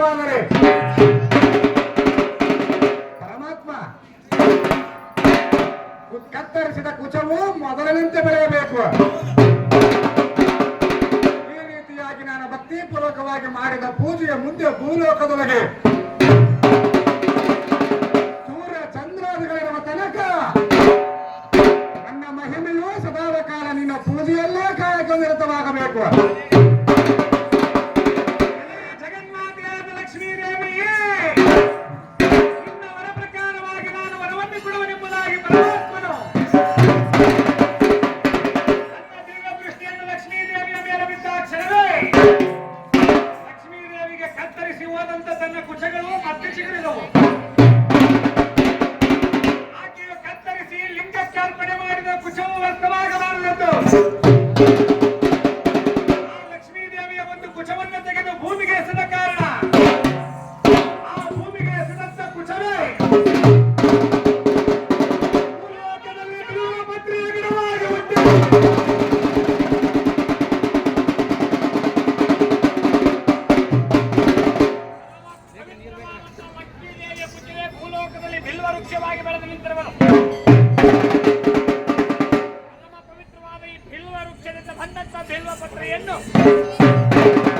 ಸಾಧ್ಯವಾದರೆ ಪರಮಾತ್ಮ ಕತ್ತರಿಸಿದ ಕುಚವು ಮೊದಲಿನಂತೆ ಬೆಳೆಯಬೇಕು. ಈ ರೀತಿಯಾಗಿ ನಾನು ಭಕ್ತಿಪೂರ್ವಕವಾಗಿ ಮಾಡಿದ ಪೂಜೆಯ ಮುಂದೆ ಭೂಲೋಕದೊಳಗೆ selva para.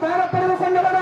¡Para, para,